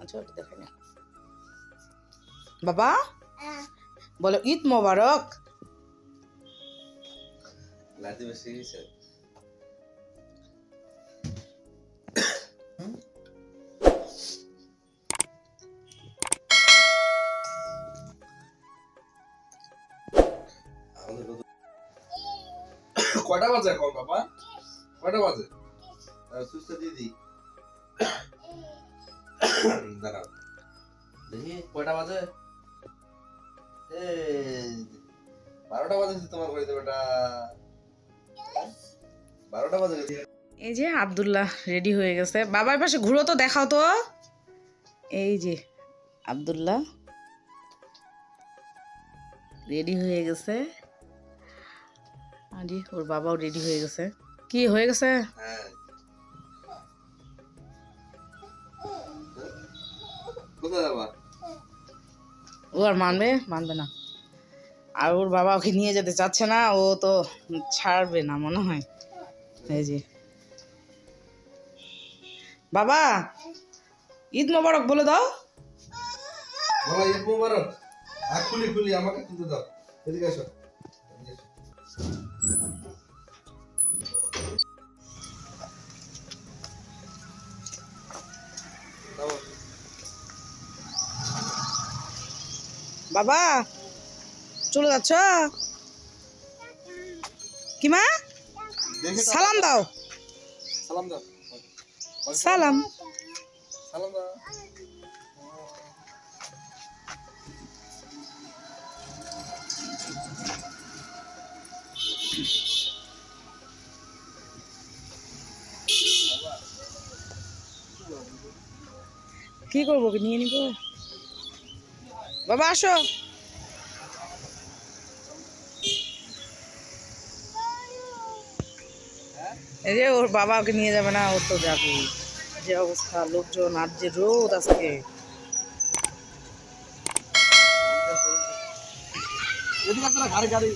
আচ্ছা ওটা দেখে নে। বাবা? বলো ঈদ মোবারক। কয়টা বাজে এখন বাবা? কয়টা বাজে? সুস্থ দিদি। দাঁড়াও। দেখি কয়টা বাজে? বারোটা বাজে তোমার বাড়িতে বেটা। বারোটা বাজে এই যে আব্দুল্লাহ রেডি হয়ে গেছে। বাবার পাশে ঘুরো তো দেখাও তো। এই যে আব্দুল্লাহ রেডি হয়ে গেছে। আরে ওর বাবাও রেডি হয়ে গেছে। কি হয়ে গেছে? হ্যাঁ। কোথায় যাবা? ও আর মানবে? মানবে না। আর ওর বাবা ওকে নিয়ে যেতে চাচ্ছে না ও তো ছাড়বে না মনে হয়। এই যে। বাবা ঈদ মোবারক বলে দাও। ঈদ মোবারক। আর খুলি খুলি আমাকে দাও। এদিকে এসো। বাবা চলে যাচ্ছ? কি মা? সালাম দাও। সালাম দাও। সালাম। সালাম দাও। কি করব কি নিয়ে নিব? বাবা, আসো। এই যে ওর বাবাকে নিয়ে যাবে না, ওর তো যাবে যে অবস্থা, লোকজন আর যে রোদ আজকে। গাড়ি গাড়ি।